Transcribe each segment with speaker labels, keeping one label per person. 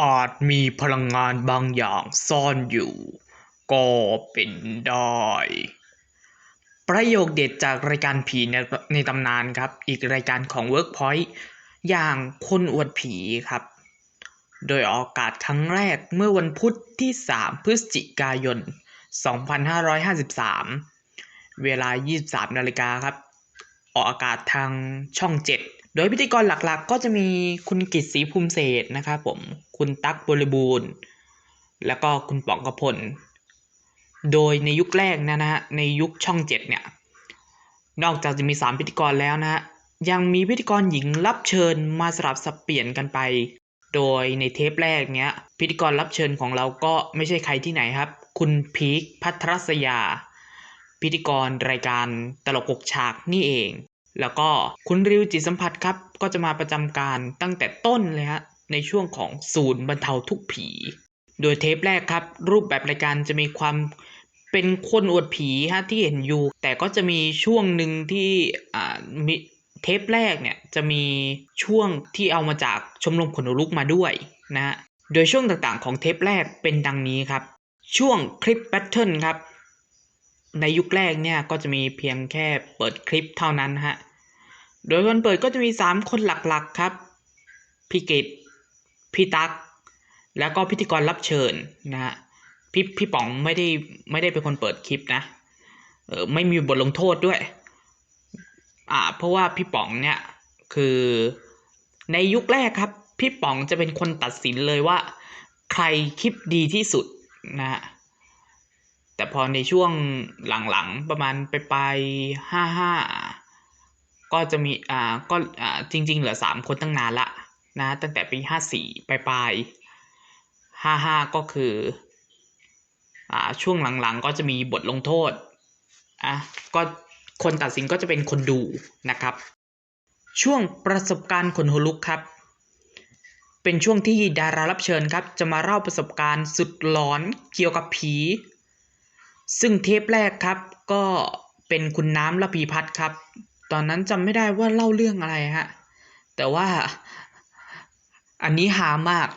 Speaker 1: อาจมีพลังงานบางอย่างซ่อนอยู่ ก็เป็นได้ ประโยคเด็ดจากรายการผีในในตำนานครับ อีกรายการของ Workpoint อย่างคนอวดผีครับ โดยออกอากาศครั้งแรกเมื่อวันพุธที่ 3 พฤศจิกายน 2553 เวลา 23 นาฬิกาครับ ออกอากาศทางช่อง 7 โดยพิธีกรหลักๆ ก็จะมีคุณกิตศรีภูมิเศษนะครับผม คุณตั๊กบริบูรณ์ แล้วก็คุณป๋องกระพล โดยในยุคแรกนะนะฮะ ในยุคช่อง7เนี่ย นอกจากจะมี 3 พิธีกรแล้วนะฮะ ยังมีพิธีกรหญิงรับเชิญมาสลับสับเปลี่ยนกันไป โดยในเทปแรกเนี้ย พิธีกรรับเชิญของเราก็ไม่ใช่ใครที่ไหนครับ คุณพีคพัทรศยา พิธีกรรายการตลกกฉากนี่เอง แล้วก็คุณริวจิตสัมผัสครับ ก็จะมาประจำการตั้งแต่ต้นเลยฮะในช่วงของศูนย์บรรเทาทุกผี โดยเทปแรกครับ รูปแบบรายการจะมีความเป็นคนอวดผีฮะที่เห็นอยู่ แต่ก็จะมีช่วงหนึ่งที่อ่ามีเทปแรกเนี่ยจะมีช่วงที่เอามาจากชมรมขนลุกมาด้วยนะฮะโดยช่วงต่างๆของเทปแรกเป็นดังนี้ครับ ช่วงคลิปแบทเทิลครับ ในยุคแรกเนี่ยก็จะมีเพียงแค่เปิดคลิปเท่านั้นฮะ โดยวันเปิดก็จะมี 3 คนหลักๆครับ พี่เกตพี่ตั๊ก แล้วก็พิธีกรรับเชิญนะฮะ พี่พี่ป๋องไม่ได้ไม่ได้เป็นคนเปิดคลิปนะ เออไม่มีบทลงโทษด้วย อ่า เพราะว่าพี่ป๋องเนี่ยคือในยุคแรกครับ พี่ป๋องจะเป็นคนตัดสินเลยว่า ใครคลิปดีที่สุดนะฮะ แต่พอในช่วงหลังๆประมาณไปปลายห้าห้าก็จะมีอ่าก็อ่าจริง ๆ เหลือสามคนตั้งนานละนะตั้งแต่ปีห้าสี่ปลายปลายห้าห้าก็คืออ่าช่วงหลังๆ ก็จะมีบทลงโทษอะก็คนตัดสินก็จะเป็นคนดูนะครับ ช่วงประสบการณ์ขนหัวลุกครับ เป็นช่วงที่ดารารับเชิญครับ จะมาเล่าประสบการณ์สุดหลอนเกี่ยวกับผี ซึ่งเทปแรกครับก็เป็นคุณน้ำระพีพัฒน์ครับ ตอนนั้นจำไม่ได้ว่าเล่าเรื่องอะไรฮะ แต่ว่าอันนี้หามาก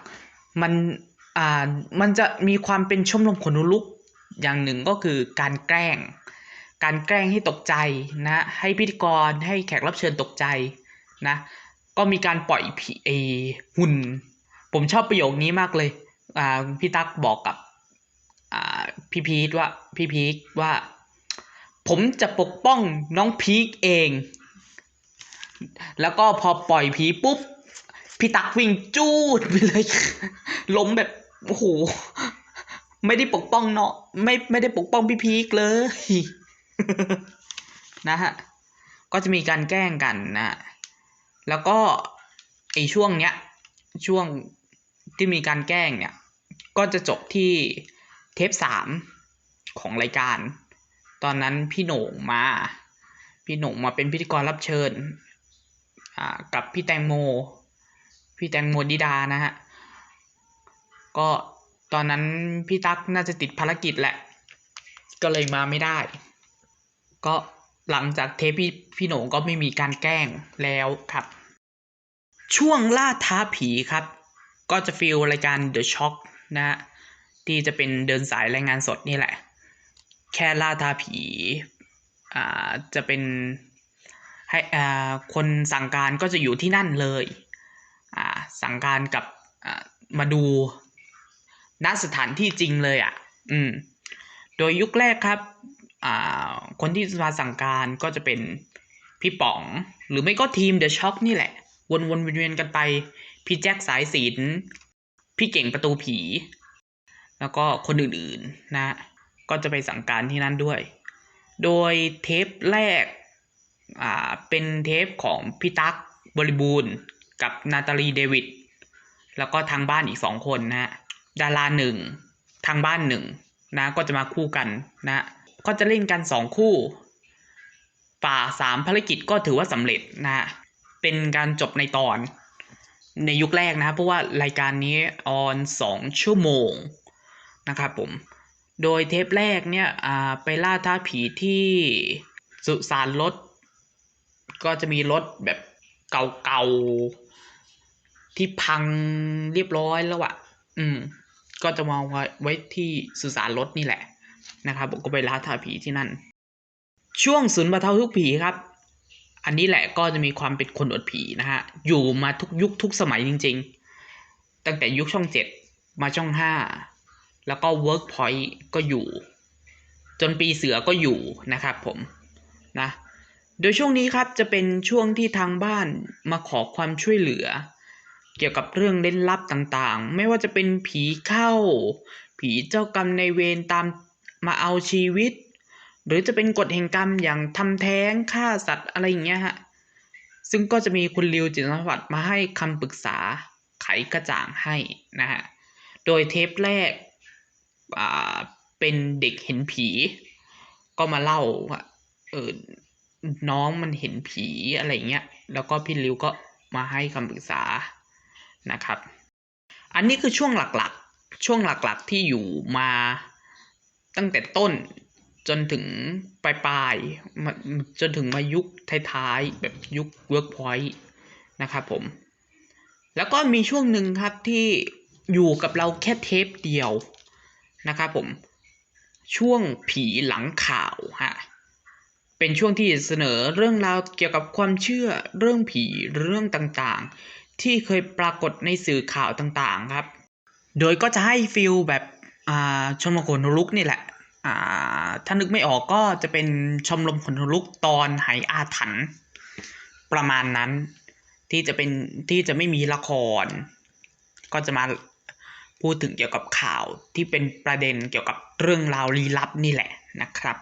Speaker 1: มันอ่ามันจะมีความเป็นชมรมขนลุกอย่างหนึ่งก็คือการแกล้ง การแกล้งให้ตกใจนะ ให้พิธีกรให้แขกรับเชิญตกใจนะ ก็มีการปล่อยผีเอหุ่น ผมชอบประโยคนี้มากเลย อ่าพี่ตั๊กบอกกับ อ่าพี่พีทว่าพี่พีคว่า ผมจะปกป้องน้องพีคเอง แล้วก็พอปล่อยผีปุ๊บ พี่ตักวิ่งจูดไปเลย ล้มแบบโอ้โหไม่ได้ปกป้องเนาะไม่ไม่ได้ปกป้องพี่พีคเลยนะฮะก็จะมีการแกล้งกันนะแล้วก็ไอช่วงเนี้ยช่วงที่มีการแกล้งเนี่ย ก็จะจบที่ เทปสามของรายการ ตอนนั้นพี่โหน่งมา พี่โหน่งมาเป็นพิธีกรรับเชิญกับพี่แตงโม พี่แตงโมดิดานะฮะ ก็ตอนนั้นพี่ตั๊กน่าจะติดภารกิจแหละ ก็เลยมาไม่ได้ ก็หลังจากเทปพี่พี่โหน่งก็ไม่มีการแกล้งแล้วครับ ช่วงล่าท้าผีครับ ก็จะฟิลรายการ The Shock นะฮะ ที่จะเป็นเดินสายรายงานสดนี่แหละ แค่ล่าทาผีอ่าจะเป็นให้อ่าคนสั่งการก็จะอยู่ที่นั่นเลยอ่าสั่งการกับอ่ามาดูณสถานที่จริงเลยอะ อืม โดยยุคแรกครับอ่าคนที่มาสั่งการก็จะเป็นพี่ป๋อง หรือไม่ก็ทีม The Shock นี่แหละ วนๆเวียนๆกันไป พี่แจ็คสายสินพี่เก่งประตูผี แล้วก็คนอื่นๆนะ ก็จะไปสั่งการที่นั่นด้วย โดยเทปแรกอ่าเป็นเทปของพี่ตั๊กบริบูรณ์กับนาตาลีเดวิดแล้วก็ทางบ้านอีกสองคนนะฮะดาราหนึ่งทางบ้านหนึ่งนะก็จะมาคู่กันนะก็จะเล่นกันสองคู่ ป่าสามภารกิจก็ถือว่าสำเร็จนะเป็นการจบในตอน ในยุคแรกนะเพราะว่ารายการนี้ออนสองชั่วโมง นะครับผม โดยเทปแรกเนี่ยไปล่าท้าผีที่สุสานรถ ก็จะมีรถแบบเก่าๆ ที่พังเรียบร้อยแล้วอะอืม ก็จะมาวางไว้ที่สุสานรถนี่แหละนะครับผมก็ไปล่าท้าผีที่นั่น ช่วงศูนย์บรรเทาทุกผีครับอันนี้แหละก็จะมีความเป็นคนอดผีนะฮะ อยู่มาทุกยุคทุกสมัยจริง ๆ ตั้งแต่ยุคช่องเจ็ดมาช่องห้า แล้วก็ Workpoint ก็อยู่ จนปีเสือก็อยู่นะครับผมนะโดยช่วงนี้ครับจะเป็นช่วงที่ทางบ้านมาขอความช่วยเหลือ เกี่ยวกับเรื่องเล่นลับต่างๆ ไม่ว่าจะเป็นผีเข้า ผีเจ้ากรรมในเวรตามมาเอาชีวิต หรือจะเป็นกฎแห่งกรรมอย่างทำแท้งฆ่าสัตว์อะไรอย่างเงี้ยฮะซึ่งก็จะมีคุณริวจิตสวัสดิ์มาให้คำปรึกษาไขกระจ่างให้นะฮะโดยเทปแรก เป็นเด็กเห็นผี ก็มาเล่าว่าเออน้องมันเห็นผีอะไรเงี้ย แล้วก็พี่ริวก็มาให้คำปรึกษานะครับ อันนี้คือช่วงหลักๆ ช่วงหลักๆที่อยู่มาตั้งแต่ต้นจนถึงปลายๆมาจนถึงมายุคท้ายๆ แบบยุค Workpoint นะครับผม แล้วก็มีช่วงหนึ่งครับที่อยู่กับเราแค่เทปเดียว นะครับผมช่วงผีหลังข่าวฮะเป็นช่วงที่เสนอเรื่องราวเกี่ยวกับความเชื่อเรื่องผีเรื่องต่างๆ ที่เคยปรากฏในสื่อข่าวต่างๆครับ โดยก็จะให้ฟิลแบบชมรมขนลุกนี่แหละถ้านึกไม่ออกก็จะเป็นชมรมขนลุกตอนไหอาถรรพ์ประมาณนั้นที่จะเป็นที่จะไม่มีละคร ก็จะมา พูดถึงเกี่ยวกับข่าวที่เป็นประเด็นเกี่ยวกับเรื่องราวลี้ลับนี่แหละนะครับ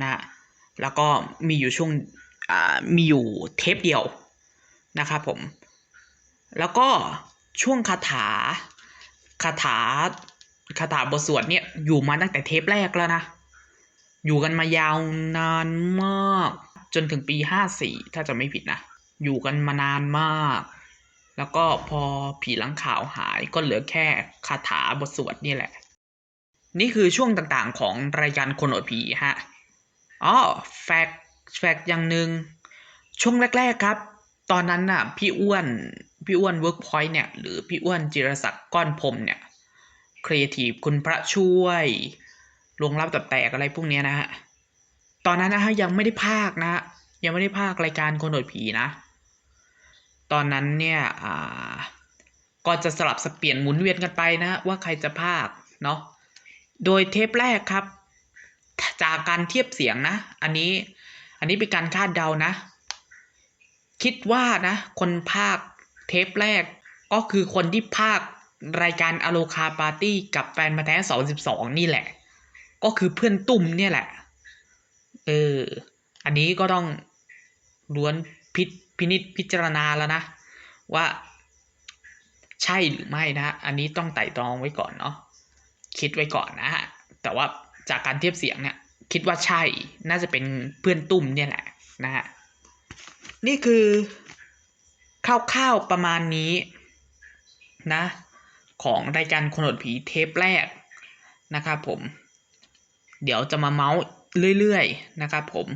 Speaker 1: นะแล้วก็มีอยู่ช่วงอ่ามีอยู่เทปเดียวนะครับผม แล้วก็ช่วงคาถาคาถาคาถาบทสวดเนี่ยอยู่มาตั้งแต่เทปแรกแล้วนะ อยู่กันมายาวนานมาก จนถึงปีห้าสี่ถ้าจะไม่ผิดนะ อยู่กันมานานมาก แล้วก็พอผีหลังข่าวหายก็เหลือแค่คาถาบทสวดนี่แหละ นี่คือช่วงต่างๆของรายการคนอดผีฮะอ๋อแฟกต์แฟกต์อย่างหนึ่งช่วงแรก ๆครับ ตอนนั้นน่ะพี่อ้วนพี่อ้วนเวิร์กพอยต์เนี่ยหรือพี่อ้วนจิรศักดิ์ก้อนพรมเนี่ยครีเอทีฟคุณพระช่วยลวงลับตับแตกอะไรพวกนี้นะฮะ ตอนนั้นนะฮะยังไม่ได้ภาคนะฮะยังไม่ได้ภาครายการคนอดผีนะ ตอนนั้นเนี่ยก็จะสลับสเปลี่ยนหมุนเวียนกันไปนะว่าใครจะภาคเนาะโดยเทปแรกครับ จากการเทียบเสียงนะ อันนี้อันนี้เป็นการคาดเดานะ คิดว่านะ คนภาคเทปแรกก็คือคนที่ภาครายการอโลคาปาร์ตี้กับแฟนมาแท้สองสิบสองนี่แหละ ก็คือเพื่อนตุ่มเนี่ยแหละ เออ อันนี้ก็ต้องล้วนพิ พินิจพิจารณาแล้วนะว่าใช่หรือไม่นะ อันนี้ต้องไต่ตรองไว้ก่อนเนาะคิดไว้ก่อนนะฮะแต่ว่าจากการเทียบเสียงเนี่ยคิดว่าใช่น่าจะเป็นเพื่อนตุ้มเนี่ยแหละนะฮะนี่คือคร่าวๆประมาณนี้นะ ของรายการคนอดผีเทปแรกนะครับผม เดี๋ยวจะมาเมาส์เรื่อยๆนะครับผม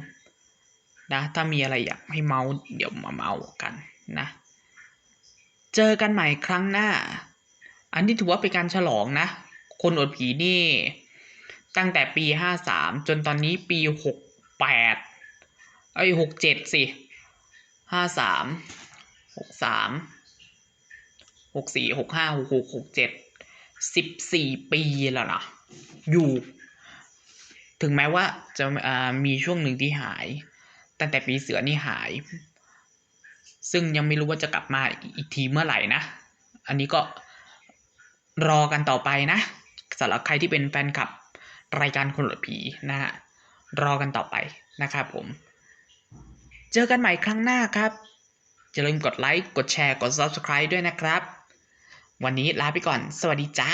Speaker 1: นะ ถ้ามีอะไรอยากให้เมาส์เดี๋ยวมาเมาส์กันนะ เจอกันใหม่ครั้งหน้า อันนี้ถือว่าเป็นการฉลองนะ คนอดผีนี่ ตั้งแต่ปีห้าสามจนตอนนี้ปีหกแปดไอ้หกเจ็ดสิห้าสามหกสามหกสี่หกห้าหกหกหกเจ็ดสิบสี่ปีแล้วนะอยู่ ถึงแม้ว่าจะมีช่วงหนึ่งที่หาย ตั้งแต่ปีเสือนี่หาย ซึ่งยังไม่รู้ว่าจะกลับมาอีกทีเมื่อไหร่นะ อันนี้ก็รอกันต่อไปนะสำหรับใครที่เป็นแฟนคลับรายการคนหลดผีนะฮะรอกันต่อไปนะครับผม เจอกันใหม่ครั้งหน้าครับอย่าลืมกดไลค์ กดแชร์ กด subscribe ด้วยนะครับ วันนี้ลาไปก่อน สวัสดีจ้า